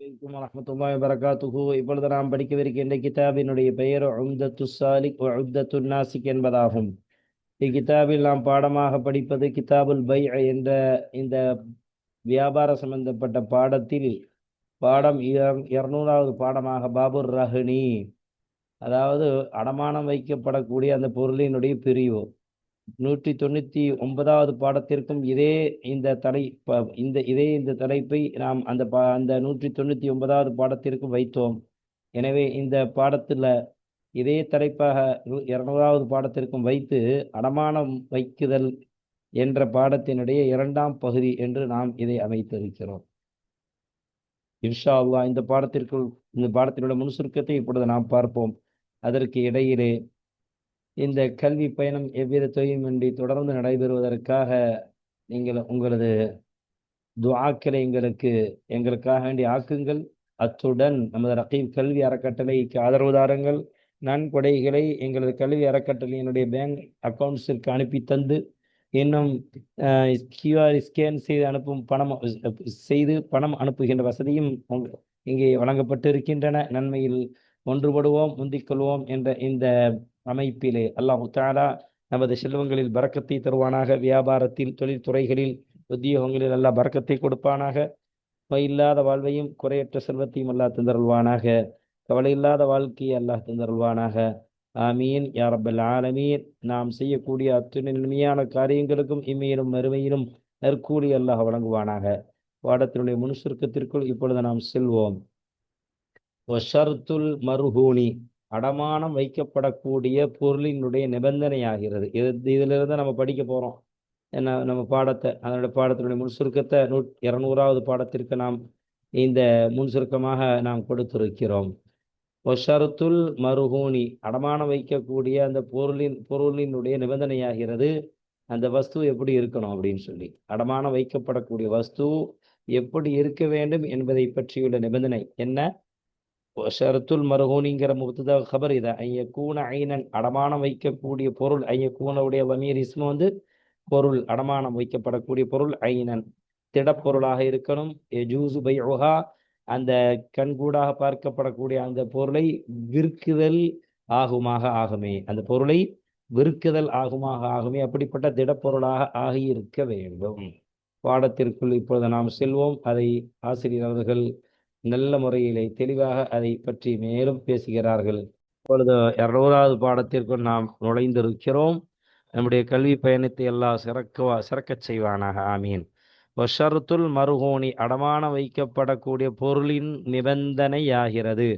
அலைக்கும் வரஹ்மத்துல்லாஹி இப்பொழுது நாம் படிக்கவிருக்கின்ற கிதாபினுடைய பெயர் உம்தத்து சாலிக் உம்தத்து நாசிக் என்பதாகும். இக்கிதாபில் நாம் பாடமாக படிப்பது கிதாபுல் பை என்ற இந்த வியாபார சம்பந்தப்பட்ட பாடத்தில் பாடம் இருநூறாவது பாடமாக பாபுர் ரஹினி அதாவது அடமானம் வைக்கப்படக்கூடிய அந்த பொருளினுடைய பிரிவு. நூற்றி தொண்ணூற்றி ஒன்பதாவது பாடத்திற்கும் இதே இந்த தலை ப- இந்த இதே இந்த தலைப்பை நாம் அந்த பா அந்த நூற்றி தொண்ணூற்றி ஒன்பதாவது பாடத்திற்கும் வைத்தோம். எனவே இந்த பாடத்தில் இதே தலைப்பாக இருநூறாவது பாடத்திற்கும் வைத்து அடமானம் வைக்குதல் என்ற பாடத்தினுடைய இரண்டாம் பகுதி என்று நாம் இதை அமைத்திருக்கிறோம். இன்ஷா அல்லா இந்த பாடத்திற்குள் இந்த பாடத்தினுடைய முன்சுருக்கத்தை இப்பொழுது நாம் பார்ப்போம். அதற்கு இடையிலே இந்த கல்வி பயணம் எவ்வித தொய்வுமின்றி தொடர்ந்து நடைபெறுவதற்காக நீங்கள் உங்களது துவாக்களை எங்களுக்கு எங்களுக்காக வேண்டி ஆக்குங்கள். அத்துடன் நமது ரகீப் கல்வி அறக்கட்டளைக்கு ஆதரவு தாருங்கள். நன்கொடைகளை எங்களது கல்வி அறக்கட்டளையினுடைய பேங்க் அக்கவுண்ட்ஸிற்கு அனுப்பி தந்து இன்னும் கியூஆர் ஸ்கேன் செய்து அனுப்பும் பணம் செய்து பணம் அனுப்புகின்ற வசதியும் இங்கே வழங்கப்பட்டு இருக்கின்றன நன்மையில் ஒன்றுபடுவோம் முந்திக்கொள்வோம் என்ற இந்த அமைப்பிலே அல்லாஹு தாலா நமது செல்வங்களில் பரக்கத்தை தருவானாக. வியாபாரத்தில் தொழில்துறைகளில் உத்தியோகங்களில் அல்லா பறக்கத்தை கொடுப்பானாக. இல்லாத வாழ்வையும் குறையற்ற செல்வத்தையும் அல்லாஹ் தந்தருள்வானாக. கவலை இல்லாத வாழ்க்கையை அல்லாஹ் தந்தருள்வானாக. ஆமீன். யா ஆலமீன். நாம் செய்யக்கூடிய அத்துணை நன்மையான காரியங்களுக்கும் இம்மையிலும் மறுமையிலும் நற்கூலி அல்லாஹ் வழங்குவானாக. பாடத்தினுடைய முன் சுருக்கத்திற்குள் இப்பொழுது நாம் செல்வோம். ஒஷர்துல் மருஹூனி. அடமானம் வைக்கப்படக்கூடிய பொருளினுடைய நிபந்தனையாகிறது. இது இதிலிருந்து நம்ம படிக்க போகிறோம் என்ன நம்ம பாடத்தை அதனுடைய பாடத்தினுடைய முன் சுருக்கத்தை நூ இரநூறாவது பாடத்திற்கு நாம் இந்த முன் சுருக்கமாக நாம் கொடுத்திருக்கிறோம். ஒஷருத்துல் மருகூனி அடமானம் வைக்கக்கூடிய அந்த பொருளின் பொருளினுடைய நிபந்தனையாகிறது. அந்த வஸ்து எப்படி இருக்கணும் அப்படின்னு சொல்லி. அடமானம் வைக்கப்படக்கூடிய வஸ்து எப்படி இருக்க வேண்டும் என்பதை பற்றியுள்ள நிபந்தனை என்ன? ஷரத்துல் மருகூனிங்கிற முகத்துதா கபர். இதை ஐயக்கூன ஐனன் அடமானம் வைக்கக்கூடிய பொருள். ஐயக்கூனுடைய வமீர் இஸ்மு வந்து பொருள் அடமானம் வைக்கப்படக்கூடிய பொருள் ஐனன். திடப்பொருளாக இருக்கணும். எஜூசு பைஉஹா. அந்த கண்கூடாக பார்க்கப்படக்கூடிய அந்த பொருளை விற்குதல் ஆகுமாக ஆகுமே. அந்த பொருளை விற்குதல் ஆகுமாக ஆகுமே. அப்படிப்பட்ட திடப்பொருளாக ஆகியிருக்க வேண்டும். பாடத்திற்குள் இப்பொழுது நாம் செல்வோம். அதை ஆசிரியர் அவர்கள் நல்ல முறையிலே தெளிவாக அதை பற்றி மேலும் பேசுகிறார்கள். இப்பொழுது இருநூறாவது பாடத்திற்குள் நாம் நுழைந்திருக்கிறோம். நம்முடைய கல்வி பயணத்தை எல்லாம் சிறக்க சிறக்கச் செய்வானாக. ஆமீன். வஷருத்துல் மருகோணி அடமானம் வைக்கப்படக்கூடிய பொருளின் நிபந்தனையாகிறது.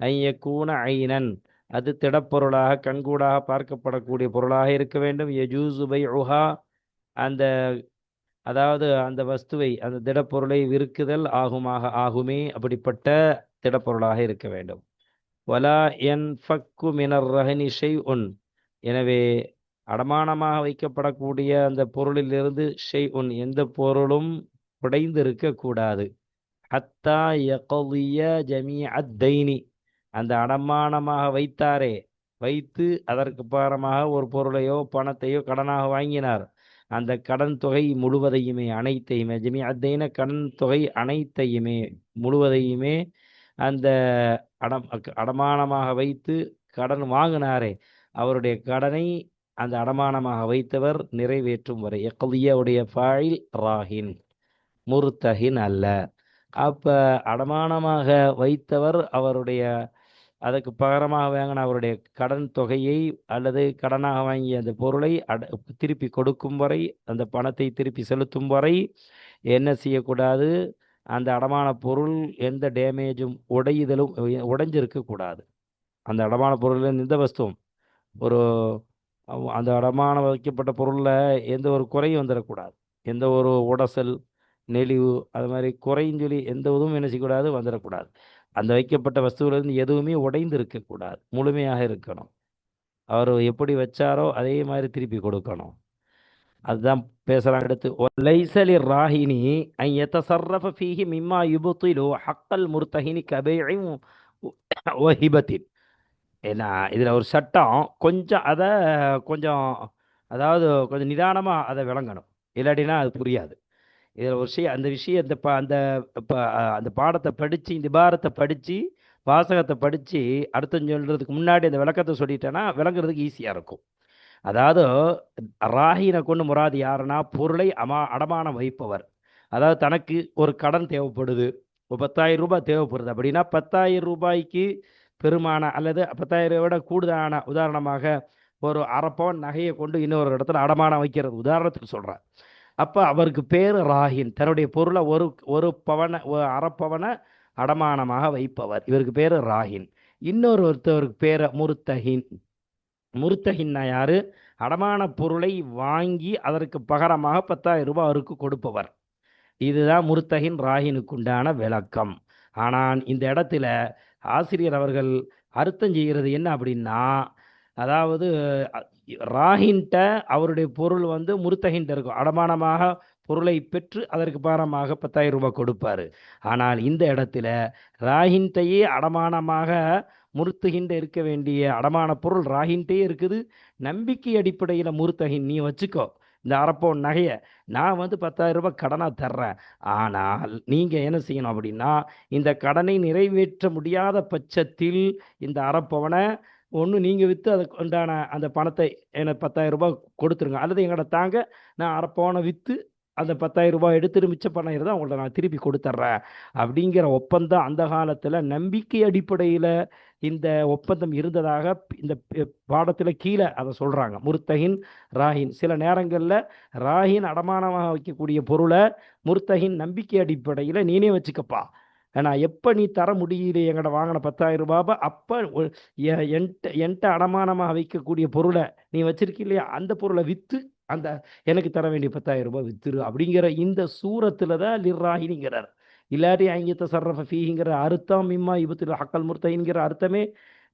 ஐயக்கூன ஐனன் அது திடப்பொருளாக கண்கூடாக பார்க்கப்படக்கூடிய பொருளாக இருக்க வேண்டும். யஜூசுபை உஹா அந்த அதாவது அந்த வஸ்துவை அந்த திடப்பொருளை விற்குதல் ஆகுமாக ஆகுமே அப்படிப்பட்ட திடப்பொருளாக இருக்க வேண்டும். வலா என் ஃபக்கு மினர் ரஹனி ஷெய் உன் எனவே அடமானமாக வைக்கப்படக்கூடிய அந்த பொருளிலிருந்து ஷெய் உன் எந்த பொருளும் உடைந்து இருக்கக்கூடாது ஹத்தா யகலிய ஜமி அத்தைனி அந்த அடமானமாக வைத்தாரே வைத்து அதற்கு பாரமாக ஒரு பொருளையோ பணத்தையோ கடனாக வாங்கினார். அந்த கடன் தொகை முழுவதையுமே அனைத்தையுமே ஜமி அத்தைன கடன் தொகை அனைத்தையுமே முழுவதையுமே அந்த அடம் அடமானமாக வைத்து கடன் வாங்கினாரே அவருடைய கடனை அந்த அடமானமாக வைத்தவர் நிறைவேற்றும் வரை. எக்கலியவுடைய ஃபாயில் ராஹின் முருத்தகின் அல்ல. அப்போ அடமானமாக வைத்தவர் அவருடைய அதுக்கு பகரமாக வாங்கின அவருடைய கடன் தொகையை அல்லது கடனாக வாங்கிய அந்த பொருளை அட திருப்பி கொடுக்கும் வரை அந்த பணத்தை திருப்பி செலுத்தும் வரை என்ன செய்யக்கூடாது? அந்த அடமான பொருள் எந்த டேமேஜும் உடையுதலும் உடைஞ்சிருக்கக்கூடாது அந்த அடமான பொருளில் எந்த வஸ்துவும் ஒரு அந்த அடமான வைக்கப்பட்ட பொருளில் எந்த ஒரு குறையும் வந்துடக்கூடாது எந்த ஒரு உடசல் நெளிவு அது மாதிரி குறையும் சொல்லி எந்த இதுவும் என்ன செய்யக்கூடாது வந்துடக்கூடாது அந்த வைக்கப்பட்ட வஸ்துவிலிருந்து எதுவுமே உடைந்து இருக்கக்கூடாது. முழுமையாக இருக்கணும். அவர் எப்படி வச்சாரோ அதே மாதிரி திருப்பி கொடுக்கணும். அதுதான் பேசுகிறாங்க அடுத்து. லைசலி ராஹினி ஐ சர்ரஃப ஃபீஹி மிம்மா யுபுத்திலோ ஹக்கல் முர்த்தஹினி கபேயும் வஹிபத்தின். ஏன்னா இதில் ஒரு சட்டம் கொஞ்சம் அதை கொஞ்சம் அதாவது கொஞ்சம் நிதானமாக அதை விளங்கணும். இல்லாட்டினா அது புரியாது. இதில் ஒரு விஷயம் அந்த விஷயம் அந்த ப அந்த அந்த பாடத்தை படித்து இந்த பாரத்தை படித்து வாசகத்தை படித்து அர்த்தம் சொல்கிறதுக்கு முன்னாடி அந்த விளக்கத்தை சொல்லிட்டேன்னா விளங்குறதுக்கு ஈஸியாக இருக்கும். அதாவது ராகினை கொண்டு முராது யாருன்னா பொருளை அமா அடமானம் வைப்பவர். அதாவது தனக்கு ஒரு கடன் தேவைப்படுது. ஒரு பத்தாயிரம் ரூபாய் தேவைப்படுது. அப்படின்னா பத்தாயிரம் ரூபாய்க்கு பெருமான அல்லது பத்தாயிரம் விட கூடுதலான உதாரணமாக ஒரு அரைப்பவன் நகையை கொண்டு இன்னொரு இடத்துல அடமானம் வைக்கிறது. உதாரணத்துக்கு சொல்கிறேன் அப்போ அவருக்கு பேர் ராகின். தன்னுடைய பொருளை ஒரு ஒரு பவனை அறப்பவனை அடமானமாக வைப்பவர். இவருக்கு பேர் ராகின். இன்னொரு ஒருத்தவருக்கு பேர் முருத்தஹின் முருத்தஹின்னா யாரு? அடமான பொருளை வாங்கி அதற்கு பகரமாக பத்தாயிரம் ரூபாய் அவருக்கு கொடுப்பவர். இதுதான் முருத்தகின் ராகினுக்குண்டான விளக்கம். ஆனால் இந்த இடத்துல ஆசிரியர் அவர்கள் அர்த்தம் செய்கிறது என்ன அப்படின்னா அதாவது ராஹின்ட்ட ராகின்ட்ட அவருடைய பொருள் வந்து முருத்தகின்ட்ட இருக்கும். அடமானமாக பொருளை பெற்று அதற்கு பாரமாக பத்தாயிரம் ரூபாய் கொடுப்பாரு. ஆனால் இந்த இடத்துல ராகின்ட்டையே அடமானமாக முருத்துகின்ற இருக்க வேண்டிய அடமான பொருள் ராகின்ட்டே இருக்குது. நம்பிக்கை அடிப்படையில் முருத்தகின் நீ வச்சுக்கோ. இந்த அரப்போன் நகையை நான் வந்து பத்தாயிரம் ரூபாய் கடனாக தர்றேன். ஆனால் நீங்கள் என்ன செய்யணும் அப்படின்னா இந்த கடனை நிறைவேற்ற முடியாத பட்சத்தில் இந்த அரப்பவனை ஒன்று நீங்கள் விற்று அதுக்கு உண்டான அந்த பணத்தை எனக்கு பத்தாயிரம் ரூபாய் கொடுத்துருங்க. அல்லது எங்கள்ட தாங்க நான் அரப்பவனை விற்று அந்த பத்தாயிரம் ரூபாய் எடுத்துட்டு மிச்ச பணம் இருந்தால் உங்கள்ட்ட நான் திருப்பி கொடுத்துட்றேன் அப்படிங்கிற ஒப்பந்தம் அந்த காலத்தில் நம்பிக்கை அடிப்படையில் இந்த ஒப்பந்தம் இருந்ததாக இந்த பாடத்தில் கீழே அதை சொல்கிறாங்க முர்த்தகின் ராஹின் சில நேரங்களில் ராஹின் அடமானமாக வைக்கக்கூடிய பொருளை முர்த்தகின் நம்பிக்கை அடிப்படையில் நீனே வச்சுக்கப்பா. ஏன்னா எப்போ நீ தர முடியல எங்கட வாங்கின பத்தாயிரம் ரூபாவை அப்போ என்கிட்ட என்கிட்ட அடமானமாக வைக்கக்கூடிய பொருளை நீ வச்சிருக்க இல்லையா? அந்த பொருளை விற்று அந்த எனக்கு தர வேண்டிய பத்தாயிரம் ரூபாய் வித்துரு அப்படிங்கிற இந்த சூரத்தில் தான் லிர்ராஹினிங்கிறார் இல்லாட்டி ஐங்கத்த சர்ரஃப ஃபீங்கிற அர்த்தம் மிம்மா இபத்தில் ஹக்கல் முர்த்தைங்கிற அர்த்தமே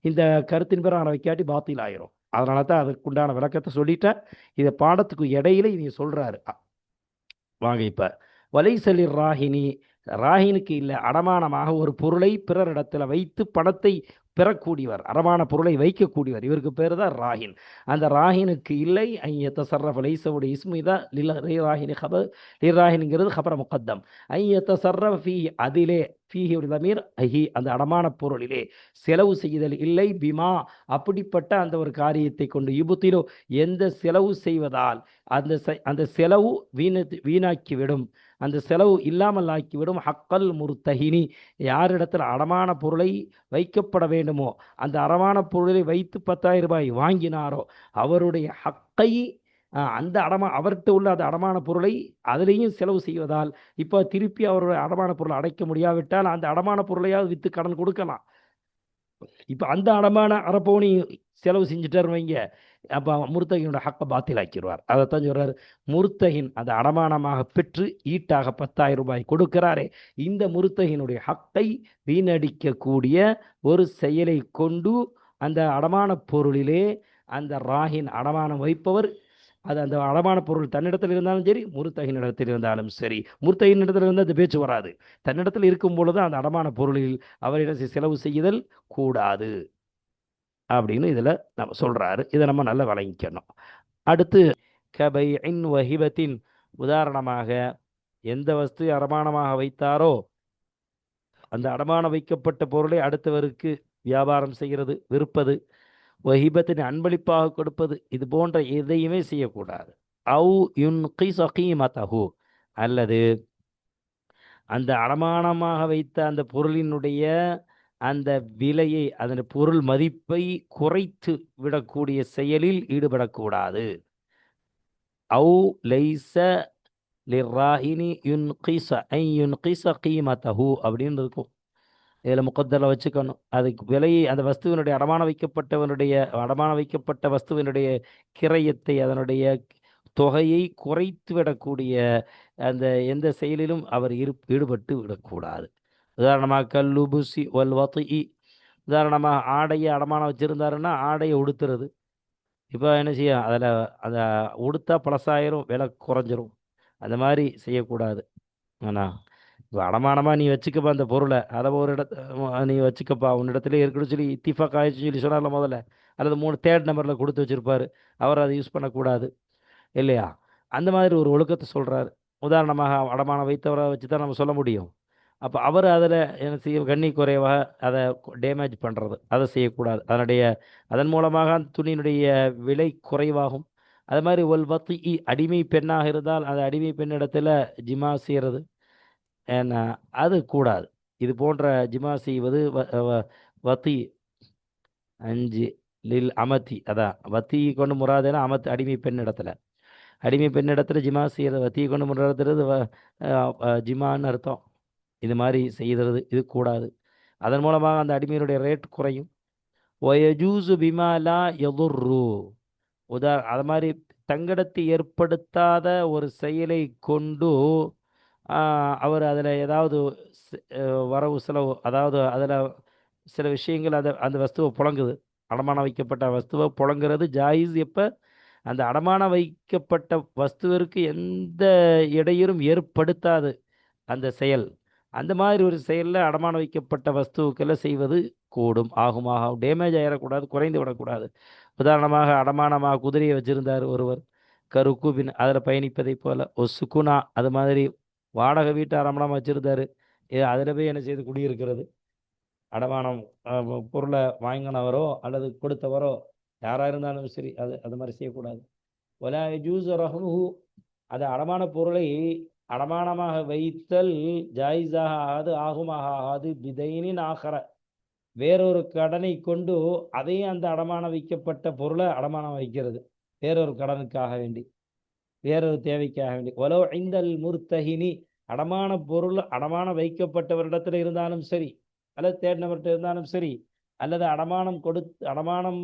இந்த கருத்தின் பிற வைக்காட்டி பாத்தில் ஆயிரும். அதனால தான் அதுக்குண்டான விளக்கத்தை சொல்லிட்டேன். இதை பாடத்துக்கு இடையில இதை சொல்கிறாரு வாங்க இப்போ. வலைசலிர் ராகினி ராகினுக்கு இல்லை அடமானமாக ஒரு பொருளை பிறரிடத்தில் வைத்து பணத்தை பெறக்கூடியவர் அடமான பொருளை வைக்கக்கூடியவர். இவருக்கு பேர் தான் ராகின். அந்த ராகினுக்கு இல்லை ஐயத்த சர்ரஃப் லைசவுடைய இஸ்மிதா தான் லில ராகினி ஹபர் லிராஹின்ங்கிறது ஹபர முகத்தம். ஐயத்த சர்ரஃப் அதிலே ஃபீஹி ஒரு தமீர் அஹி அந்த அடமான பொருளிலே செலவு செய்தல் இல்லை. பிமா அப்படிப்பட்ட அந்த ஒரு காரியத்தை கொண்டு இபுத்திலோ எந்த செலவு செய்வதால் அந்த செ- அந்த செலவு வீண வீணாக்கிவிடும். அந்த செலவு இல்லாமல் ஆக்கிவிடும். ஹக்கல் முர்த்தஹினி யாரிடத்தில் அடமான பொருளை வைக்கப்பட வேண்டுமோ அந்த அறமான பொருளை வைத்து பத்தாயிரம் ரூபாய் வாங்கினாரோ அவருடைய ஹக்கை அந்த அடமா அவர்கிட்ட உள்ள அந்த அடமான பொருளை அதிலேயும் செலவு செய்வதால் இப்போ திருப்பி அவருடைய அடமான பொருளை அடைக்க முடியாவிட்டால் அந்த அடமான பொருளையாவது விற்று கடன் கொடுக்கலாம். இப்போ அந்த அடமான அரைப்பவுனி செலவு செஞ்சுட்டார் வைங்க. அப்போ முர்த்தகினோட ஹக்கை பாத்திலாக்கிடுவார். அதைத்தான் சொல்கிறார் முர்த்தகின் அந்த அடமானமாக பெற்று ஈட்டாக பத்தாயிரம் ரூபாய் கொடுக்கிறாரே. இந்த முருத்தகினுடைய ஹக்கை வீணடிக்கக்கூடிய ஒரு செயலை கொண்டு அந்த அடமான பொருளிலே அந்த ராகின் அடமானம் வைப்பவர் அது அந்த அடமான பொருள் தன்னிடத்தில் இருந்தாலும் சரி முருத்தகின் இடத்தில் இருந்தாலும் சரி. முருத்தகின் இடத்துல இருந்தால் அந்த பேச்சு வராது. தன்னிடத்தில் இருக்கும் பொழுது அந்த அடமான பொருளில் அவரிடம் செலவு செய்தல் கூடாது அப்படின்னு இதில் நம்ம சொல்கிறாரு இதை நம்ம நல்லா வழங்கிக்கணும் அடுத்து கபை இன் வஹிபத்தின் உதாரணமாக எந்த வஸ்து அடமானமாக வைத்தாரோ அந்த அடமானம் வைக்கப்பட்ட பொருளை அடுத்தவருக்கு வியாபாரம் செய்கிறது விற்பது வஹிபத்தின் அன்பளிப்பாக கொடுப்பது இது போன்ற எதையுமே செய்யக்கூடாது. அவு யுன் கீமதஹு அல்லது அந்த அடமானமாக வைத்த அந்த பொருளினுடைய அந்த விலையை அதன் பொருள் மதிப்பை குறைத்து விடக்கூடிய செயலில் ஈடுபடக்கூடாது. அவு லைச லிராஹினி யுன் கிச ஐ யுன்கிச கீமதஹு அப்படின்னு இருக்கும். இதில் முக்கத்தரில் வச்சுக்கணும். அதுக்கு விலையை அந்த வஸ்துவினுடைய அடமான வைக்கப்பட்டவனுடைய அடமான வைக்கப்பட்ட வஸ்துவினுடைய கிரயத்தை அதனுடைய தொகையை குறைத்து விடக்கூடிய அந்த எந்த செயலிலும் அவர் இரு ஈடுபட்டு விடக்கூடாது. உதாரணமாக கல்லுபுசி வல் வத்தி. உதாரணமாக ஆடையை அடமானம் வச்சுருந்தாருன்னா ஆடையை உடுத்துறது. இப்போ என்ன செய்யும்? அதில் அதை உடுத்தா பழசாயிரும் விலை குறைஞ்சிரும். அந்த மாதிரி செய்யக்கூடாது. ஆனால் அடமானமா அடமானமாக நீ வச்சுக்கப்பா அந்த பொருளை. அதை ஒரு இடத்த நீ வச்சுக்கப்பா. உன்னிடத்துல இருக்குன்னு சொல்லி இத்திஃபாக் ஆயிடுச்சு சொல்லி சொன்னார்ல முதல்ல. அல்லது மூணு தேர்ட் நம்பரில் கொடுத்து வச்சிருப்பாரு. அவர் அதை யூஸ் பண்ணக்கூடாது. இல்லையா? அந்த மாதிரி ஒரு ஒழுக்கத்தை சொல்கிறாரு உதாரணமாக அடமானம் வைத்தவரை வச்சு தான் நம்ம சொல்ல முடியும். அப்போ அவர் அதில் என்ன செய்ய கண்ணி குறைவாக அதை டேமேஜ் பண்ணுறது அதை செய்யக்கூடாது. அதனுடைய அதன் மூலமாக அந்த துணியினுடைய விலை குறைவாகும். அது மாதிரி ஒல் பத்து அடிமை பெண்ணாக இருந்தால் அந்த அடிமை பெண்ணிடத்தில் ஜிமா செய்கிறது ஏன்னா அது கூடாது. இது போன்ற ஜிமா செய்வது வ- வ- வத்தி அஞ்சு லில் அமத்தி அதான். வத்தி கொண்டு முறாதுன்னா அமத்து அடிமை பெண்ணிடத்துல அடிமை பெண் இடத்துல ஜிமா செய்கிறது வத்தி கொண்டு முறாதுறது ஜிமான்னு அர்த்தம். இது மாதிரி செய்கிறது இது கூடாது. அதன் மூலமாக அந்த அடிமையினுடைய ரேட் குறையும். ஒயஜூசு பிமாலா எதுர்ரு உதா அது மாதிரி தங்கடத்தை ஏற்படுத்தாத ஒரு செயலை கொண்டு அவர் அதில் ஏதாவது வரவு செலவு அதாவது அதில் சில விஷயங்கள் அதை அந்த வஸ்துவை புழங்குது. அடமானம் வைக்கப்பட்ட வஸ்துவை புழங்குறது ஜாயிஸ் எப்போ? அந்த அடமானம் வைக்கப்பட்ட வஸ்துவிற்கு எந்த இடையூறும் ஏற்படுத்தாது அந்த செயல். அந்த மாதிரி ஒரு செயலில் அடமானம் வைக்கப்பட்ட வஸ்துவுக்கெல்லாம் செய்வது கூடும். ஆகும் ஆகும் டேமேஜ் ஆகிடக்கூடாது குறைந்து விடக்கூடாது. உதாரணமாக அடமானமாக குதிரையை வச்சிருந்தார் ஒருவர். கருக்குபின் அதில் பயணிப்பதைப் போல ஒரு சுக்குனா அது மாதிரி வாடகை வீட்டு அடமானம் வச்சிருந்தாரு. அதில் போய் என்ன செய்து? குடியிருக்கிறது. அடமானம் பொருளை வாங்கினவரோ அல்லது கொடுத்தவரோ யாராக இருந்தாலும் சரி அது அது மாதிரி செய்யக்கூடாது. ஒலா ஜூஸ் ரஹ்னுஹு அது அடமான பொருளை அடமானமாக வைத்தல் ஜாயிஸாக ஆகாது ஆகுமாக ஆகாது விதைனின் ஆகற வேறொரு கடனை கொண்டு அதையும் அந்த அடமானம் வைக்கப்பட்ட பொருளை அடமானம் வைக்கிறது. வேறொரு கடனுக்காக வேண்டி வேறொரு தேவைக்காக வேண்டி. ஒலோ ஐந்தல் முர்த்தகினி அடமான பொருள் அடமானம் வைக்கப்பட்டவரிடத்தில் இருந்தாலும் சரி அல்லது தேடினவர்கிட்ட இருந்தாலும் சரி அல்லது அடமானம் கொடுத்து அடமானம்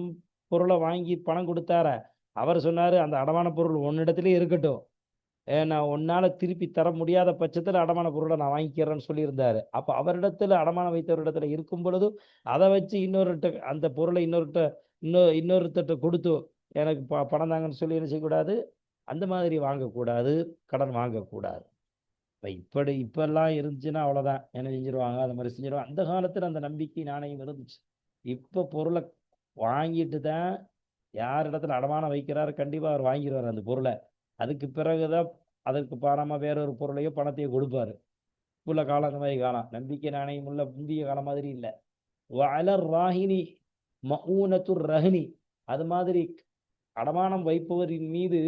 பொருளை வாங்கி பணம் கொடுத்தார? அவர் சொன்னார் அந்த அடமான பொருள் ஒன்னிடத்துலேயே இருக்கட்டும். நான் உன்னால் திருப்பி தர முடியாத பட்சத்தில் அடமான பொருளை நான் வாங்கிக்கிறேன்னு சொல்லியிருந்தாரு. அப்போ அவரிடத்தில் அடமானம் வைத்தவரிடத்துல இருக்கும் பொழுது அதை வச்சு இன்னொருட்ட அந்த பொருளை இன்னொருட்ட இன்னொரு இன்னொருத்தட்ட கொடுத்து எனக்கு ப பணம் தாங்கன்னு சொல்லி என்ன செய்யக்கூடாது? அந்த மாதிரி வாங்கக்கூடாது கடன் வாங்கக்கூடாது. இப்போ இப்படி இப்பெல்லாம் இருந்துச்சுன்னா அவ்வளோதான் என்ன செஞ்சிருவாங்க? அந்த மாதிரி செஞ்சிருவாங்க. அந்த காலத்தில் அந்த நம்பிக்கை நாணயம் இருந்துச்சு. இப்போ பொருளை வாங்கிட்டு தான் யார் இடத்துல அடமானம் வைக்கிறாரு கண்டிப்பாக அவர் வாங்கிடுவார் அந்த பொருளை. அதுக்கு பிறகுதான் அதற்கு பாராமல் வேற ஒரு பொருளையோ பணத்தையோ கொடுப்பாரு. உள்ள காலம் அந்த மாதிரி காலம் நம்பிக்கை நாணயம் உள்ள முந்திய காலம் மாதிரி இல்லை. வலர் ராகினி மஊனத்துர் ரஹினி. அது மாதிரி அடமானம் வைப்பவரின் மீது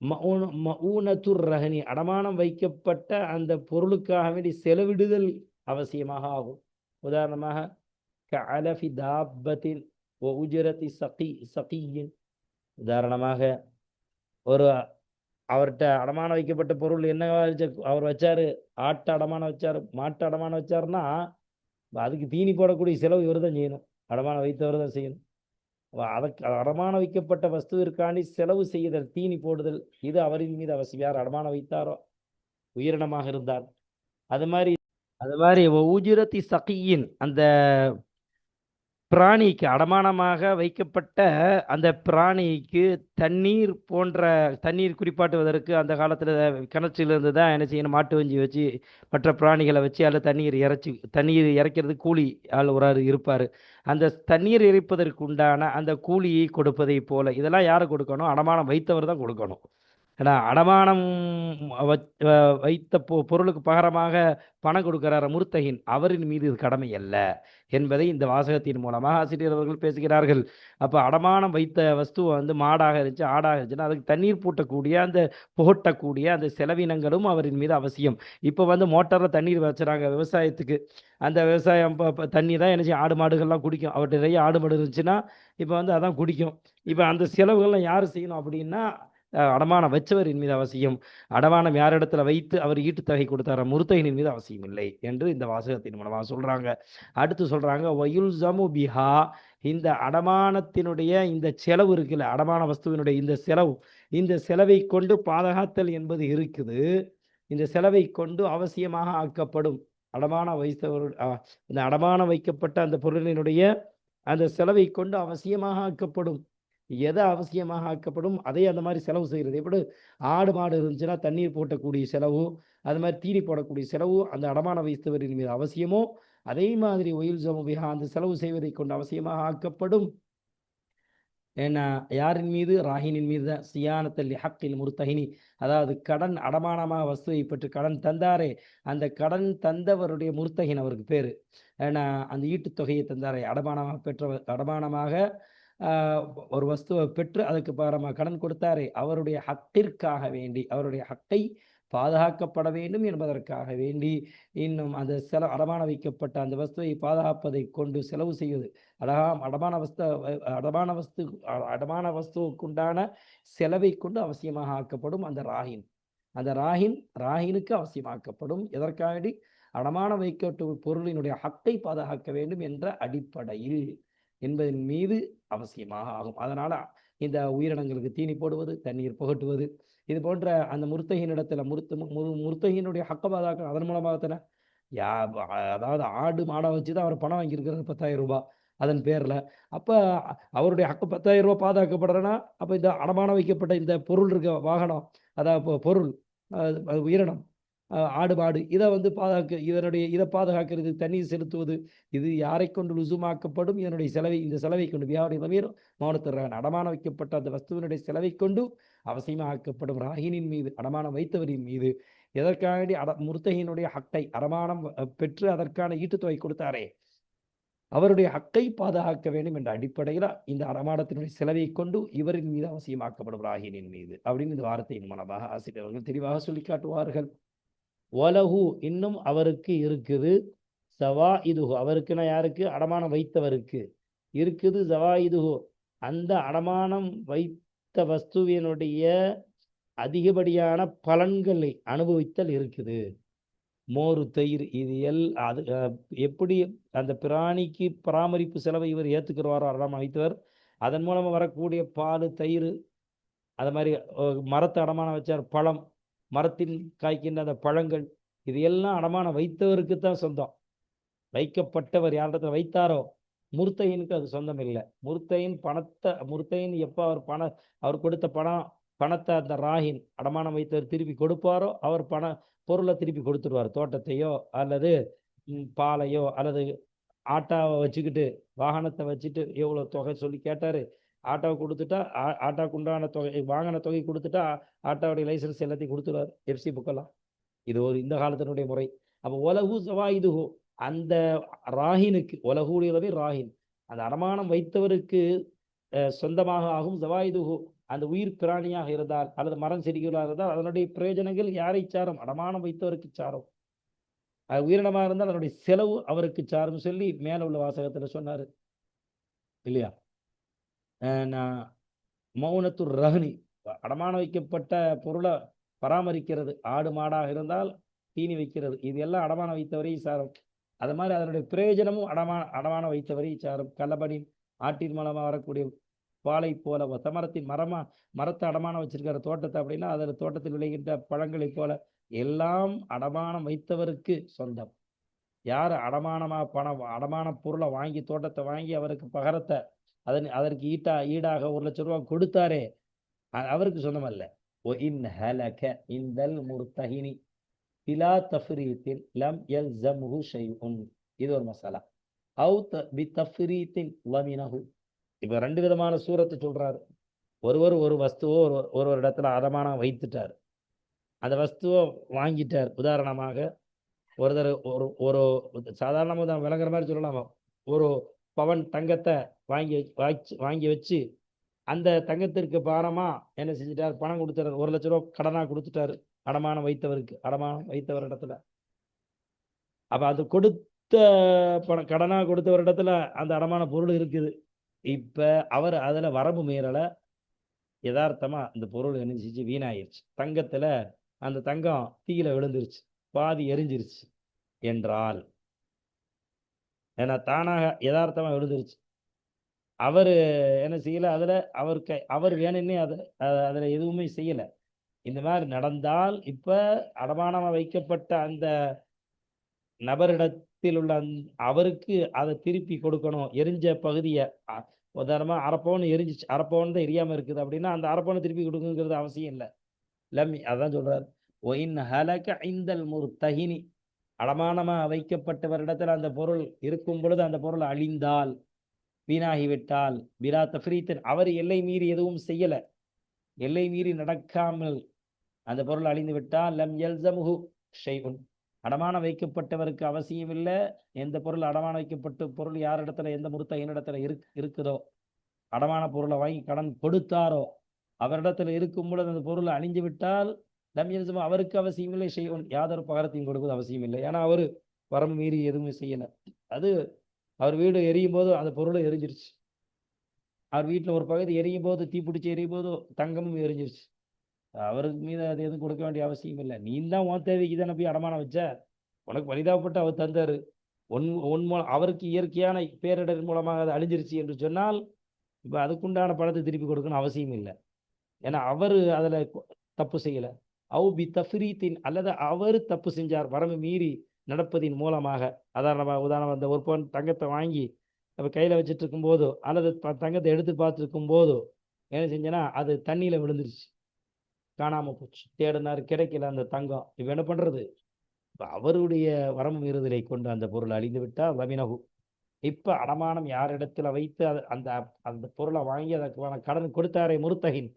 மஊன ரஹனி அடமானம் வைக்கப்பட்ட அந்த பொருளுக்காக வேண்டி செலவிடுதல் அவசியமாக ஆகும். உதாரணமாக கலஃபி தாபத்தின் உஜரத்தி சகி சகியின். உதாரணமாக ஒரு அவர்கிட்ட அடமானம் வைக்கப்பட்ட பொருள் என்ன அவர் வச்சாரு? ஆட்டு அடமானம் வச்சாரு. மாட்டு அடமானம் வச்சாருன்னா அதுக்கு தீனி போடக்கூடிய செலவு இவர் தான் செய்யணும். அடமானம் வைத்தவர் தான் செய்யணும். அதற்கு அடமானம் வைக்கப்பட்ட வஸ்துவிற்காண்டி செலவு செய்தல் தீனி போடுதல் இது அவரின் மீது அவசியம். யார் அடமானம் வைத்தாரோ? உயிரினமாக இருந்தார். அது மாதிரி அது மாதிரி ஊஜிரத்தி சகியின் அந்த பிராணிக்கு அடமானமாக வைக்கப்பட்ட அந்த பிராணிக்கு தண்ணீர் போன்ற தண்ணீர் குறிப்பாட்டுவதற்கு அந்த காலத்தில் கிணற்றிலிருந்து தான் என்ன செய்யணும் மாட்டு வஞ்சி வச்சு மற்ற பிராணிகளை வச்சு அதில் தண்ணீர் இறைச்சி தண்ணீர் இறைக்கிறது கூலி ஆள் ஒரு ஆள் இருப்பார். அந்த தண்ணீர் இறைப்பதற்கு உண்டான அந்த கூலியை கொடுப்பதை போல இதெல்லாம் யார் கொடுக்கணும்? அடமானம் வைத்தவர் தான் கொடுக்கணும். ஏன்னா அடமானம் வ- வைத்த பொ பொருளுக்கு பகரமாக பணம் கொடுக்கிறார் முர்த்தகின். அவரின் மீது இது கடமை அல்ல என்பதை இந்த வாசகத்தின் மூலமாக ஆசிரியர் அவர்கள் பேசுகிறார்கள். அப்போ அடமானம் வைத்த வஸ்துவை வந்து மாடாக இருந்துச்சு ஆடாக இருந்துச்சுன்னா அதுக்கு தண்ணீர் பூட்டக்கூடிய அந்த புகட்டக்கூடிய அந்த செலவினங்களும் அவரின் மீது அவசியம். இப்போ வந்து மோட்டாரில் தண்ணீர் வச்சுறாங்க விவசாயத்துக்கு. அந்த விவசாயம் இப்போ தண்ணி தான் என்ன ஆடு மாடுகள்லாம் குடிக்கும். அவர் நிறைய ஆடு மாடு இருந்துச்சுன்னா இப்போ வந்து அதான் குடிக்கும். இப்போ அந்த செலவுகள்லாம் யார் செய்யணும் அப்படின்னா அடமானம் வச்சவரின் மீது அவசியம். அடமானம் யாரிடத்துல வைத்து அவர் ஈட்டுத்தகை கொடுத்தார முருத்தகினின் மீது அவசியம் இல்லை என்று இந்த வாசகத்தின் மூலமாக சொல்றாங்க. அடுத்து சொல்றாங்க வயுல் ஜமு பிஹா. இந்த அடமானத்தினுடைய இந்த செலவு இருக்குல்ல அடமான வஸ்துவினுடைய இந்த செலவு இந்த செலவை கொண்டு பாதுகாத்தல் என்பது இருக்குது. இந்த செலவை கொண்டு அவசியமாக ஆக்கப்படும். அடமான வைத்தவர் இந்த அடமானம் வைக்கப்பட்ட அந்த பொருளினுடைய அந்த செலவை கொண்டு அவசியமாக ஆக்கப்படும். எதை அவசியமாக ஆக்கப்படும் அதே அந்த மாதிரி செலவு செய்கிறது எப்படி? ஆடு மாடு இருந்துச்சுன்னா தண்ணீர் போட்டக்கூடிய செலவு அது மாதிரி தீனி போடக்கூடிய செலவு அந்த அடமான வைத்தவரின் மீது அவசியமோ அதே மாதிரி ஒயில் சமூக அந்த செலவு செய்வதை கொண்டு அவசியமாக ஆக்கப்படும். ஏன்னா யாரின் மீது? ராஹினின் மீது தான். சியானத்தல்லி ஹக்கில் முருத்தகினி அதாவது கடன் அடமானமாக வஸ்துவை பெற்று கடன் தந்தாரே அந்த கடன் தந்தவருடைய முருத்தகின் அவருக்கு பேர். ஏன்னா அந்த ஈட்டுத் தொகையை தந்தாரே. அடமானமாக பெற்றவர் அடமானமாக ஒரு வஸ்துவை பெற்று அதுக்கு நம்ம கடன் கொடுத்தாரே அவருடைய ஹக்கிற்காக வேண்டி அவருடைய ஹக்கை பாதுகாக்கப்பட வேண்டும் என்பதற்காக வேண்டி இன்னும் அந்த செல அடமான வைக்கப்பட்ட அந்த வஸ்துவை பாதுகாப்பதை கொண்டு செலவு செய்வது. அடகா அடமான வஸ்து அடமான வஸ்து அடமான வஸ்துவுக்குண்டான செலவை கொண்டு அவசியமாக ஆக்கப்படும் அந்த ராகின். அந்த ராகின் ராகினுக்கு அவசியமாக்கப்படும். எதற்காக அடமான வைக்கப்பட்ட பொருளினுடைய ஹக்கை பாதுகாக்க வேண்டும் என்ற அடிப்படையில். என்பதன் மீது அவசியமாக ஆகும். அதனால் இந்த உயிரினங்களுக்கு தீனி போடுவது தண்ணீர் புகட்டுவது இது போன்ற அந்த முர்த்தகினிடத்துல முருத்த முரு முர்த்தகினுடைய ஹக்கபாதாக்கள் அதன் மூலமாக தானே? யா அதாவது ஆடு மாடை வச்சு தான் அவர் பணம் வாங்கியிருக்கிறது பத்தாயிரம் ரூபாய் அதன் பேரில். அப்போ அவருடைய ஹக்கு பத்தாயிரம் ரூபாய் பாதுகாக்கப்படுறேன்னா அப்போ இந்த அடமான வைக்கப்பட்ட இந்த பொருள் இருக்க வாகனம் அதாவது பொருள் அது உயிரினம் ஆடு மாடு இதை வந்து பாதுகாக்க இதனுடைய இதை பாதுகாக்கிறது தண்ணீர் செலுத்துவது. இது யாரை கொண்டு லுசுமாக்கப்படும்? இதனுடைய செலவை இந்த செலவை கொண்டு வியாபாரி தவிர மௌனத்திற்கான அடமானம் வைக்கப்பட்ட அந்த வஸ்துவினுடைய செலவை கொண்டு அவசியமாக்கப்படும். ராகினின் மீது அடமானம் வைத்தவரின் மீது. எதற்காக அட முர்த்தகினுடைய ஹக்கை அடமானம் அஹ், பெற்று அதற்கான ஈட்டுத்தொகை கொடுத்தாரே. அவருடைய ஹக்கை பாதுகாக்க வேண்டும் என்ற அடிப்படையில் இந்த அடமானத்தினுடைய செலவை கொண்டு இவரின் மீது அவசியமாக்கப்படும் ராகினின் மீது. அப்படின்னு இந்த வார்த்தையின் மூலமாக ஆசிரியர்கள் தெளிவாக சொல்லி காட்டுவார்கள். ஒலகு இன்னும் அவருக்கு இருக்குது. சவா இதுகு அவருக்குன்னா யாருக்கு? அடமானம் வைத்தவருக்கு. இருக்குது சவா இதுகு அந்த அடமானம் வைத்த வஸ்துவினுடைய அதிகப்படியான பலன்களை அனுபவித்தல் இருக்குது. மோர் தயிர் இது எல் அது எப்படி அந்த பிராணிக்கு பராமரிப்பு செலவை இவர் ஏற்றுக்கிறவாரோ அடமானம் வைத்தவர் அதன் மூலமாக வரக்கூடிய பால் தயிர் அது மாதிரி மரத்தை அடமானம் வச்சார் பழம் மரத்தின் காய்க்கின்ற அந்த பழங்கள் இது எல்லாம் அடமானம் வைத்தவருக்கு தான் சொந்தம். வைக்கப்பட்டவர் யாரிடத்துல வைத்தாரோ முருத்தையனுக்கு அது சொந்தம் இல்லை. முர்த்தையின் பணத்தை முர்த்தையின் எப்போ அவர் பண அவர் கொடுத்த பணம் பணத்தை அந்த ராகின் அடமானம் வைத்தவர் திருப்பி கொடுப்பாரோ அவர் பண பொருளை திருப்பி கொடுத்துருவார். தோட்டத்தையோ அல்லது பாலையோ அல்லது ஆட்டாவை வச்சுக்கிட்டு வாகனத்தை வச்சுட்டு எவ்வளோ தொகை சொல்லி கேட்டார்? ஆட்டோவை கொடுத்துட்டா ஆ- ஆட்டோவுக்கு உண்டான தொகை வாங்கின தொகை கொடுத்துட்டா ஆட்டோவுடைய லைசன்ஸ் எல்லாத்தையும் கொடுத்துருவார் எஃப்சி புக்கெல்லாம் இது ஒரு இந்த காலத்தினுடைய முறை. அப்போ உலகு சவாயுதுகு அந்த ராகினுக்கு உலகுடையவே ராகின் அந்த அடமானம் வைத்தவருக்கு சொந்தமாக ஆகும் ஜவாயுதுகு அந்த உயிர் பிராணியாக இருந்தால் அல்லது மரம் செடிகளாக இருந்தால் அதனுடைய பிரயோஜனங்கள் யாரை சாரும்? அடமானம் வைத்தவருக்கு சாரும். அது உயிரினமாக இருந்தால் அதனுடைய செலவு அவருக்கு சாரும் சொல்லி மேலே உள்ள வாசகத்தில் சொன்னார். இல்லையா? மௌனத்து ரஹ்னி. அடமானம் வைக்கப்பட்ட பொருளை பராமரிக்கிறது. ஆடு மாடாக இருந்தால் தீனி வைக்கிறது. இது எல்லாம் அடமானம் வைத்தவரை சாரும். அது மாதிரி அதனுடைய பிரயோஜனமும் அடமான அடமானம் வைத்தவரை சாரும். கள்ளபடி ஆட்டின் மூலமாக வரக்கூடிய பாலை போல தமரத்தின் மரமா மரத்தை அடமானம் வச்சிருக்கிற தோட்டத்தை அப்படின்னா அதில் தோட்டத்தில் விளைகின்ற பழங்களைப் போல எல்லாம் அடமானம் வைத்தவருக்கு சொந்தம். யார் அடமானமாக பணம் அடமான பொருளை வாங்கி தோட்டத்தை வாங்கி அவருக்கு பகரத்தை அதன் அதற்கு ஈட்டா ஈடாக ஒரு லட்சம் ரூபா கொடுத்தாரே. அவருக்கு சொந்தமல்ல ஒ இன் ஹலக இந்தல் முர்த்தஹினி பிலா தஃப்ரீத்தின் லம் எல் யல்சம்ஹு ஷைஉன். இது ஒரு மசாலா. அவு த பி தஃப்ரீத்தின் லமினஹு இப்போ ரெண்டு விதமான சூரத்தை சொல்கிறாரு ஒருவர் ஒரு வஸ்துவோ ஒரு ஒரு ஒரு இடத்துல அதமானம் வைத்துட்டார். அந்த வஸ்துவை வாங்கிட்டார். உதாரணமாக ஒருத்தர் ஒரு ஒரு சாதாரணமாக தான் விளங்குற மாதிரி சொல்லலாமா? ஒரு பவன் தங்கத்தை வாங்கி வாய்ச்சி வாங்கி வச்சு அந்த தங்கத்திற்கு பாரமாக என்ன செஞ்சிட்டார்? பணம் கொடுத்துட்டார் ஒரு லட்ச ரூபா கடனாக கொடுத்துட்டாரு. அடமானம் வைத்தவருக்கு அடமானம் வைத்தவர் இடத்துல. அப்போ அது கொடுத்த பணம் கடனாக கொடுத்தவர் இடத்துல அந்த அடமான பொருள் இருக்குது. இப்போ அவர் அதில் வரம்பு மீறலை. யதார்த்தமாக இந்த பொருள் என்ன செஞ்சு வீணாயிருச்சு. தங்கத்தில் அந்த தங்கம் தீயில விழுந்துருச்சு. பாதி எரிஞ்சிருச்சு. என்றால் ஏன்னா தானாக யதார்த்தமாக விழுந்துருச்சு. அவர் என்ன செய்யலை? அதில் அவர் கை அவர் வேணும்னே அதை அதில் எதுவுமே செய்யலை. இந்த மாதிரி நடந்தால் இப்போ அடமானமாக வைக்கப்பட்ட அந்த நபரிடத்தில் உள்ள அந் அவருக்கு அதை திருப்பி கொடுக்கணும். எரிஞ்ச பகுதியை அ- உதாரணமா எரிஞ்சிச்சு அரப்பவன் தான் எரியாமல் இருக்குது அப்படின்னா அந்த அரப்பவுனை திருப்பி கொடுக்குங்கிறது அவசியம் இல்லை. லம்மி அதான் சொல்கிறார் ஒயின் ஹலக ஐந்தல் முர்தஹினி அடமானமாக வைக்கப்பட்டவரிடத்தில் அந்த பொருள் இருக்கும் பொழுது அந்த பொருள் அழிந்தால். வீணாகிவிட்டால். பிலா தஃப்ரீத்தன் அவர் எல்லை மீறி எதுவும் செய்யல. எல்லை மீறி நடக்காமல் அந்த பொருள் அழிந்து விட்டால். லம் எல்சமுஹு ஷெய்குன் அடமானம் வைக்கப்பட்டவருக்கு அவசியம் இல்லை எந்த பொருள் அடமானம் வைக்கப்பட்டு பொருள் யாரிடத்துல எந்த முருத்தகினிடத்துல இருக் இருக்குதோ அடமான பொருளை வாங்கி கடன் கொடுத்தாரோ அவரிடத்துல இருக்கும் பொழுது அந்த பொருள் அழிஞ்சு விட்டால் லம் எல்சமு அவருக்கு அவசியம் இல்லை ஷெய்குன் யாதொரு பகரத்தையும் கொடுப்பது அவசியம் இல்லை ஏன்னா அவர் வரம்பு மீறி எதுவுமே செய்யலை. அது அவர் வீடு எரியும் போது அந்த பொருளும் எரிஞ்சிருச்சு. அவர் வீட்டில் ஒரு பகுதி எரியும் போது தீப்பிடிச்சு எரியும் போது தங்கமும் எரிஞ்சிருச்சு. அவருக்கு மீது அது எதுவும் கொடுக்க வேண்டிய அவசியம் இல்லை. நீ தான் உன் தேவைக்கு தானே போய் அடமானம் வச்ச. உனக்கு பரிதாபப்பட்டு அவர் தந்தார். உன் உன் மூலம் அவருக்கு இயற்கையான பேரிடர் மூலமாக அது அழிஞ்சிருச்சு என்று சொன்னால் இப்போ அதுக்குண்டான பணத்தை திருப்பி கொடுக்கணும் அவசியம் இல்லை. ஏன்னா அவர் அதில் தப்பு செய்யலை. அவு பி தஃப்ரீத்தின் அல்லது அவர் தப்பு செஞ்சார். வரம்பு மீறி நடப்பதின் மூலமாக. அதாரணமாக உதாரணம் அந்த ஒரு பவுன் தங்கத்தை வாங்கி நம்ம கையில் வச்சுட்டு இருக்கும்போதோ அல்லது ப- தங்கத்தை எடுத்து பார்த்துருக்கும் போதோ என்ன செஞ்சேன்னா அது தண்ணியில் விழுந்துருச்சு. காணாமல் போச்சு. தேடினார் கிடைக்கல அந்த தங்கம். இப்போ என்ன பண்ணுறது இப்போ அவருடைய வரம்பு மீறுதலை கொண்டு அந்த பொருள் அழிந்து விட்டால் லமினகு இப்போ அடமானம் யாரிடத்தில் வைத்து அது அந்த அந்த பொருளை வாங்கி அதற்கான கடன் கொடுத்தாரே முருத்தகின்.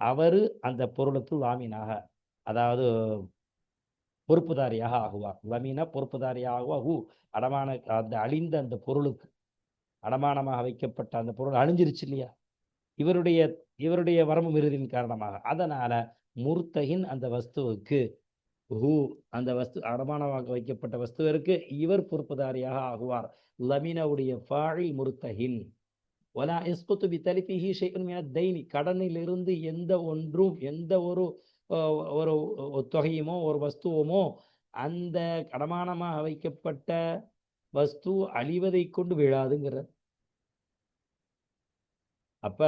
அவர் அந்த பொருளுக்கு வாமினாக அதாவது பொறுப்புதாரியாக ஆகுவார். லமீன பொறுப்புதாரியாக ஹூ அடமான அந்த அழிந்த அந்த பொருளுக்கு அடமானமாக வைக்கப்பட்ட அந்த பொருள் அழிஞ்சிருச்சு இல்லையா? இவருடைய இவருடைய வரம்பு மிருதின் காரணமாக. அதனால முர்த்தகின் அந்த வஸ்துவுக்கு ஹூ அந்த வஸ்து அடமானமாக வைக்கப்பட்ட வஸ்துவிற்கு இவர் பொறுப்புதாரியாக ஆகுவார். லமினவுடைய ஃபாழி முர்த்தகின். ஒலா இஸ்குத்து பி தலிஃபிஹி ஷைஉன் தைனி. கடனிலிருந்து எந்த ஒன்றும் எந்த ஒரு ஒரு ஒரு தொகையுமோ ஒரு வஸ்துவமோ அந்த கடமானமாக வைக்கப்பட்ட வஸ்து அழிவதை கொண்டு விழாதுங்கிறார் அப்ப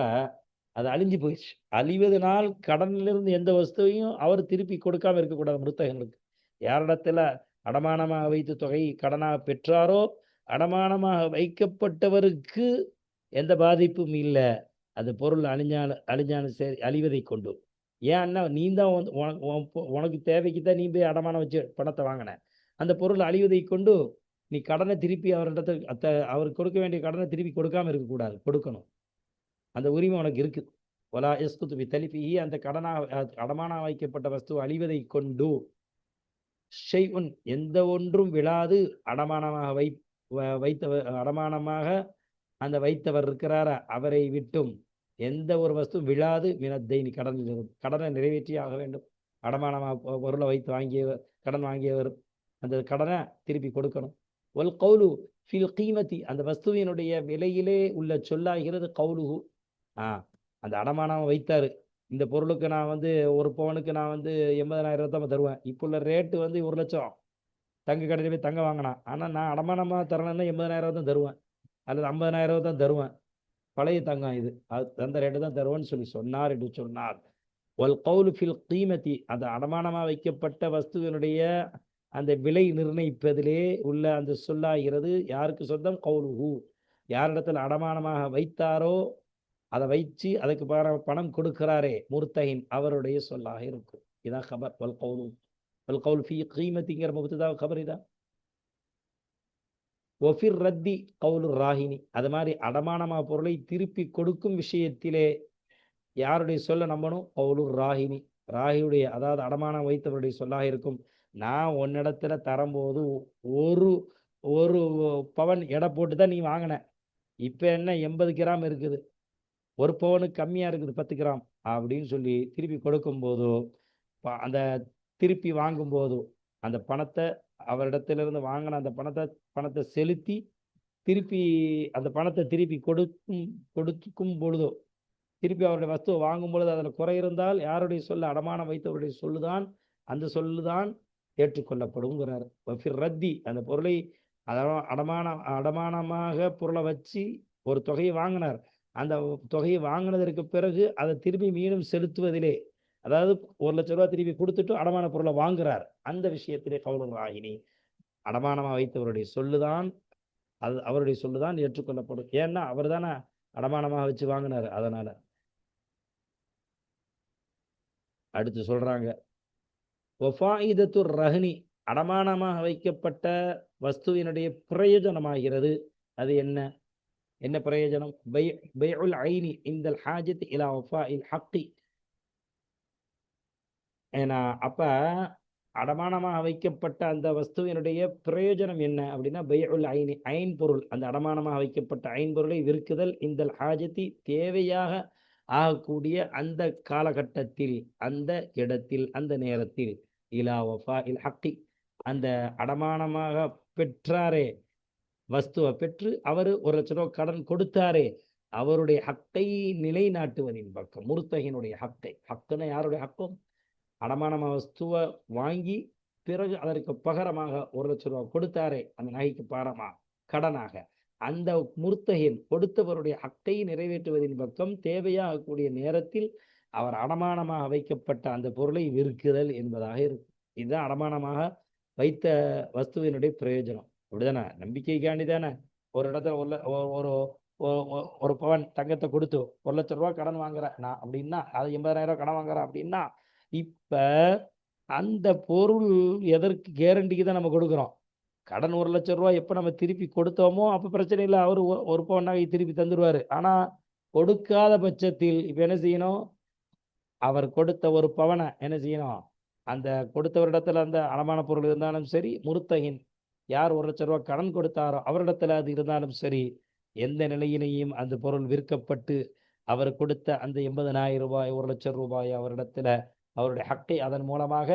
அது அழிஞ்சு போயிடுச்சு. அழிவதனால் கடனிலிருந்து எந்த வஸ்துவையும் அவர் திருப்பி கொடுக்காம இருக்கக்கூடாது மிருத்தகங்களுக்கு. யாரிடத்துல அடமானமாக வைத்து தொகை கடனாக பெற்றாரோ அடமானமாக வைக்கப்பட்டவருக்கு எந்த பாதிப்பும் இல்லை. அந்த பொருள் அழிஞ்சாலும் அழிஞ்சாலும் சரி அழிவதை கொண்டு. ஏன் அண்ணா நீ தான் வந்து உனக்கு உனக்கு தேவைக்கு தான் நீ போய் அடமானம் வச்சு பணத்தை வாங்கின. அந்த பொருள் அழிவதை கொண்டு நீ கடனை திருப்பி அவரிடத்தில் அத்த அவர் கொடுக்க வேண்டிய கடனை திருப்பி கொடுக்காம இருக்கக்கூடாது. கொடுக்கணும். அந்த உரிமை உனக்கு இருக்குது ஒலா எஸ்குத்து பி தலிஃபிஹி அந்த கடனாக அடமானம் வைக்கப்பட்ட வஸ்து அழிவதை கொண்டு ஷைஉன் எந்த ஒன்றும் விழாது அடமானமாக வை வ- வைத்தவர் அடமானமாக அந்த வைத்தவர் இருக்கிறாரா? அவரை விட்டும். எந்த ஒரு வஸ்து விழாது மினத்தைனி கடனில் கடனை நிறைவேற்றி ஆக வேண்டும் அடமானமாக பொருளை வைத்து வாங்கியவர் கடன் வாங்கியவர் அந்த கடனை திருப்பி கொடுக்கணும். ஒல் கவுலு ஃபில் கீமத்தி அந்த வஸ்துவினுடைய விலையிலே உள்ள சொல்லாகிறது கவுலுகு ஆ அந்த அடமானம் வைத்தாரு. இந்த பொருளுக்கு நான் வந்து ஒரு பவுனுக்கு நான் வந்து எண்பதனாயிரம் தான் தருவேன். இப்போ உள்ள ரேட்டு வந்து ஒரு லட்சம். தங்க கடையில் போய் தங்க வாங்கினான். ஆனால் நான் அடமானமாக தரணும்னா எண்பதனாயிரம் தான் தருவேன். அல்லது ஐம்பதனாயிரம் தான் தருவேன். பழைய தங்கம் இது. அது அந்த ரேட்டு தான் தருவோம்னு சொல்லி சொன்னார் என்று சொன்னார். ஒல் கவுலு ஃபில் கீமதி. அந்த அடமானமாக வைக்கப்பட்ட வஸ்துவினுடைய அந்த விலை நிர்ணயிப்பதிலே உள்ள அந்த சொல்லாகிறது. யாருக்கு சொந்தம்? கவுலுஹு. யாரிடத்தில் அடமானமாக வைத்தாரோ அதை வைச்சு அதுக்கு பணம் பணம் கொடுக்கிறாரே முர்த்தகின் அவருடைய சொல்லாக இருக்கும். இதான் கபர். வல் கவுலு. வல் கவுல் ஃபி கீமத்திங்கிற தான் கபர் இதான். ஒஃபிர் ரத்தி கவுலு ராகினி. அது மாதிரி அடமானமாக பொருளை திருப்பி கொடுக்கும் விஷயத்திலே யாருடைய சொல்ல நம்பணும்? கவுலு ராகினி. ராகியுடைய அதாவது அடமானம் வைத்தவருடைய சொல்லாக இருக்கும். நான் உன்னிடத்துல தரும்போது ஒரு ஒரு பவன் எடை போட்டு தான் நீ வாங்கின. இப்போ என்ன எண்பது கிராம் இருக்குது? ஒரு பவுனுக்கு கம்மியாக இருக்குது பத்து கிராம் அப்படின்னு சொல்லி திருப்பி கொடுக்கும்போதோ ப- அந்த திருப்பி வாங்கும்போதோ அந்த பணத்தை அவரிடத்திலிருந்து வாங்கின அந்த பணத்தை பணத்தை செலுத்தி திருப்பி அந்த பணத்தை திருப்பி கொடுக்கும் கொடுக்கும் பொழுதோ திருப்பி அவருடைய வஸ்துவை வாங்கும் பொழுது அதில் குறை இருந்தால் யாருடைய சொல்ல அடமானம் வைத்தவருடைய சொல்லுதான் அந்த சொல்லுதான் ஏற்றுக்கொள்ளப்படுங்கிறார் வஃபிர் ரத்தி அந்த பொருளை அடமான அடமானமாக பொருளை வச்சு ஒரு தொகையை வாங்கினார். அந்த தொகையை வாங்கினதற்கு பிறகு அதை திருப்பி மீண்டும் செலுத்துவதிலே அதாவது ஒரு லட்ச ரூபா திருப்பி கொடுத்துட்டு அடமான பொருளை வாங்குறார். அந்த விஷயத்திலே கவுலர் ராகினி அடமானமாக வைத்தவருடைய சொல்லுதான் அது அவருடைய சொல்லுதான் ஏற்றுக்கொள்ளப்படும். ஏன்னா அவர் தானே அடமானமாக வச்சு வாங்கினார். அதனால அடுத்து சொல்றாங்க ஒஃபாயிதத்து ரஹ்னி அடமானமாக வைக்கப்பட்ட வஸ்துவினுடைய பிரயோஜனமாகிறது. அது என்ன? என்ன பிரயோஜனம்? பை பைஉல் ஐனி இந்த ஹாஜத் இலா வஃபாஇல் ஹக்கி. ஏன்னா அப்ப அடமானமாக வைக்கப்பட்ட அந்த வஸ்துவினுடைய பிரயோஜனம் என்ன அப்படின்னா பைஉல் ஐனி ஐன் பொருள். அந்த அடமானமாக வைக்கப்பட்ட ஐன் பொருளை விற்குதல் இந்த ஹாஜத்தி தேவையாக ஆகக்கூடிய அந்த காலகட்டத்தில் அந்த இடத்தில் அந்த நேரத்தில். இலா வஃபா இல் ஹக்கி. அந்த அடமானமாக பெற்றாரே வஸ்துவை பெற்று அவர் ஒரு லட்ச ரூபா கடன் கொடுத்தாரே அவருடைய ஹக்கை நிலைநாட்டுவதின் பக்கம் முருத்தகினுடைய ஹக்கை. ஹக்குன்னு யாருடைய ஹக்கும்? அடமானமா வஸ்துவை வாங்கி பிறகு அதற்கு பகரமாக ஒரு லட்ச ரூபா கொடுத்தாரே அந்த நகைக்கு பாரமா? கடனாக. அந்த முர்த்தகின் கொடுத்தவருடைய ஹக்கை நிறைவேற்றுவதின் பக்கம் தேவையாகக்கூடிய நேரத்தில் அவர் அடமானமாக வைக்கப்பட்ட அந்த பொருளை விற்கிறல் என்பதாக இருக்கும். இதுதான் அடமானமாக வைத்த வஸ்துவினுடைய பிரயோஜனம். அப்படிதானே? நம்பிக்கைக்காண்டி தானே? ஒரு இடத்துல ஒரு ஒரு ஒரு பவன் தங்கத்தை கொடுத்து ஒரு லட்ச ரூபா கடன் வாங்குறேன் நான் அப்படின்னா அது எண்பதாயிரம் ரூபாய் கடன் வாங்குறேன் அப்படின்னா இப்போ அந்த பொருள் எதற்கு கேரண்டிக்கு தான் நம்ம கொடுக்குறோம். கடன் ஒரு லட்ச ரூபாய் எப்போ நம்ம திருப்பி கொடுத்தோமோ அப்போ பிரச்சனை இல்லை. அவர் ஒரு பவன் நகை திருப்பி தந்துடுவார் ஆனால் கொடுக்காத பட்சத்தில் இப்போ என்ன செய்யணும்? அவர் கொடுத்த ஒரு பவனை என்ன செய்யணும்? அந்த கொடுத்தவரிடத்துல அந்த அடமான பொருள் இருந்தாலும் சரி முருத்தகின் யார் ஒரு லட்ச ரூபாய் கடன் கொடுத்தாரோ அவரிடத்துல அது இருந்தாலும் சரி எந்த நிலையிலையும் அந்த பொருள் விற்கப்பட்டு அவர் கொடுத்த அந்த எண்பதனாயிரம் ரூபாய் ஒரு லட்சம் ரூபாய் அவரிடத்துல அவருடைய ஹக்கை அதன் மூலமாக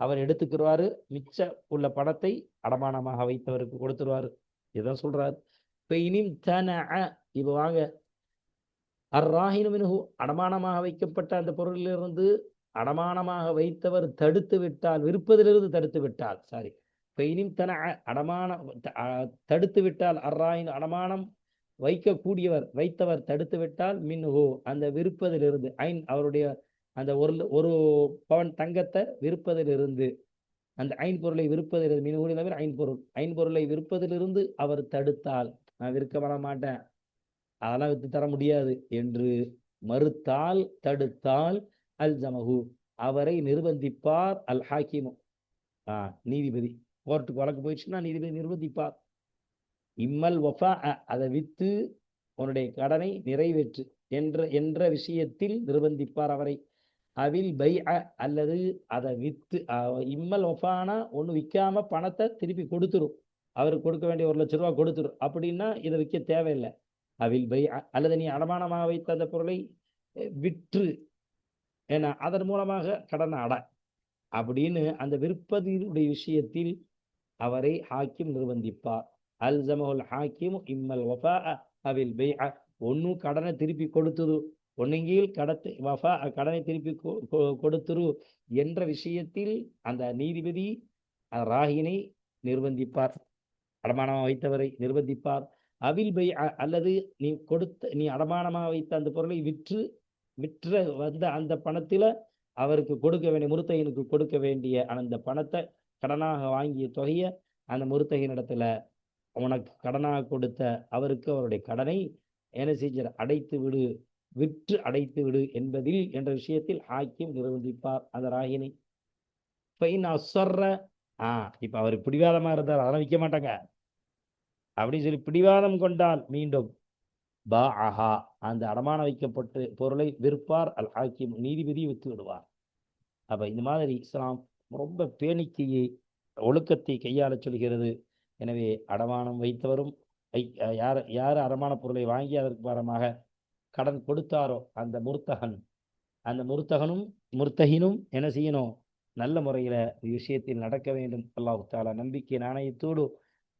அவர் எடுத்துக்கிடுவாரு மிச்ச உள்ள பணத்தை அடமானமாக வைத்தவருக்கு கொடுத்துருவாரு. இதான் சொல்றாரு. இப்ப இனிம் தன இப்ப வாங்க. அர்ராஹினு மின்ஹு அடமானமாக வைக்கப்பட்ட அந்த பொருளிலிருந்து அடமானமாக வைத்தவர் தடுத்து விட்டால் விற்பதிலிருந்து தடுத்து விட்டால் சாரி பெயினின் தன அடமான த- தடுத்து விட்டால் அர்ராயின் அடமானம் வைக்கக்கூடியவர் வைத்தவர் தடுத்து விட்டால் மின்ஹோ அந்த விற்பதிலிருந்து ஐன் அவருடைய அந்த ஒரு ஒரு பவன் தங்கத்தை விற்பதிலிருந்து அந்த ஐன் பொருளை விற்பதிலிருந்து மின்ஹூலி தவிர ஐன் பொருள் ஐன் பொருளை விற்பதிலிருந்து அவர் தடுத்தால் நான் விற்க வர மாட்டேன். அதெல்லாம் வித்து தர முடியாது என்று மறுத்தால் தடுத்தால் அல் ஜமஹு அவரை நிர்பந்திப்பார் அல் ஹாக்கிமு. ஆ நீதிபதி. கோர்ட்டுக்கு வழக்கு போயிடுச்சுன்னா நீதிபதி நிர்பந்திப்பார். இம்மல் ஒஃபா அதை விற்று உன்னுடைய கடனை நிறைவேற்று என்ற என்ற விஷயத்தில் நிர்பந்திப்பார் அவரை. அவில் பை அல்லது அதை வித்து இம்மல் ஒஃபானா ஒன்று விற்காம பணத்தை திருப்பி கொடுத்துரும். அவருக்கு கொடுக்க வேண்டிய ஒரு லட்ச ரூபா கொடுத்துரும். அப்படின்னா இதை விற்க தேவையில்லை. அவில் பை அல்லது நீ அடமானமாக வைத்த அந்த பொருளை விற்று ஏன்னா அதன் மூலமாக கடனை அட. அப்படின்னு அந்த விற்பதினுடைய விஷயத்தில் அவரை ஹாக்கிம் நிர்பந்திப்பார். அல்சமஹுல் ஹாக்கிம் இம்மல் ஒஃபா அவில் பை ஒன்னு கடனை திருப்பி கொடுத்துரு ஒன்னுங்கீழ் கடத்தை வஃபா கடனை திருப்பி கொ- கொடுத்துரு என்ற விஷயத்தில் அந்த நீதிபதி ராகினை நிர்பந்திப்பார். அடமானமாக வைத்தவரை நிர்பந்திப்பார். அவில் பை அல்லது நீ கொடுத்த நீ அடமானமாக வைத்த அந்த பொருளை விற்று விற்ற வந்த அந்த பணத்தில் அவருக்கு கொடுக்க வேண்டிய முருத்தகனுக்கு கொடுக்க வேண்டிய அந்த பணத்தை கடனாக வாங்கிய தொகையை அந்த முருத்தகனிடத்துல உனக்கு கடனாக கொடுத்த அவருக்கு அவருடைய கடனை என்ன செஞ்சார்? அடைத்து விடு. விற்று அடைத்து விடு என்பதில் என்ற விஷயத்தில் ஹாக்கியம் நிர்பந்திப்பார் அந்த ராகினி. பையன் அசர்ற? ஆ இப்ப அவர் பிடிவாதமா இருந்தார் அதெல்லாம் விற்க மாட்டாங்க. அப்படின்னு சொல்லி பிடிவாதம் கொண்டால் மீண்டும் பா ஆஹா அந்த அடமான வைக்கப்பட்டு பொருளை விற்பார் அல் ஹாக்கியம் நீதிபதி வித்து விடுவார். அப்ப இந்த மாதிரி இஸ்லாம் ரொம்ப பேணிக்கையை ஒழுக்கத்தை கையாளச் சொல்கிறது. எனவே அடமானம் வைத்தவரும் யார் யார் அடமான பொருளை வாங்கி அதற்கு பாரமாக கடன் கொடுத்தாரோ அந்த முர்த்தகன்? அந்த முர்த்தகனும் முர்த்தகினும் என்ன செய்யணும்? நல்ல முறையில் விஷயத்தில் நடக்க வேண்டும். அல்லாஹ் தாலா நம்பிக்கை நாணயத்தோடு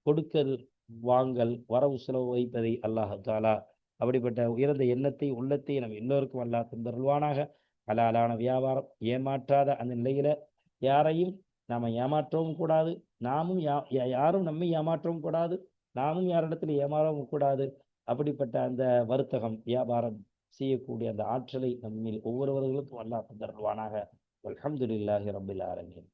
கொடுக்கல் வாங்கல் வரவு செலவு வைப்பதை அல்லாஹ் தாலா அப்படிப்பட்ட உயர்ந்த எண்ணத்தை உள்ளத்தை நம் எல்லோருக்கும் அல்லாஹ் தந்தருள்வானாக. ஹலாலான வியாபாரம் ஏமாற்றாத அந்த நிலையில யாரையும் நாம் ஏமாற்றவும் கூடாது. நாமும் யா- யா- யாரும் நம்மை ஏமாற்றவும் கூடாது. நாமும் யாரிடத்தில் ஏமாறவும் கூடாது. அப்படிப்பட்ட அந்த வர்த்தகம் வியாபாரம் செய்யக்கூடிய அந்த ஆற்றலை நம்மில் ஒவ்வொருவர்களுக்கும் அல்லாஹ் தருவானாக அலமதுல்லாஹி ரபில் ஆலமீன்.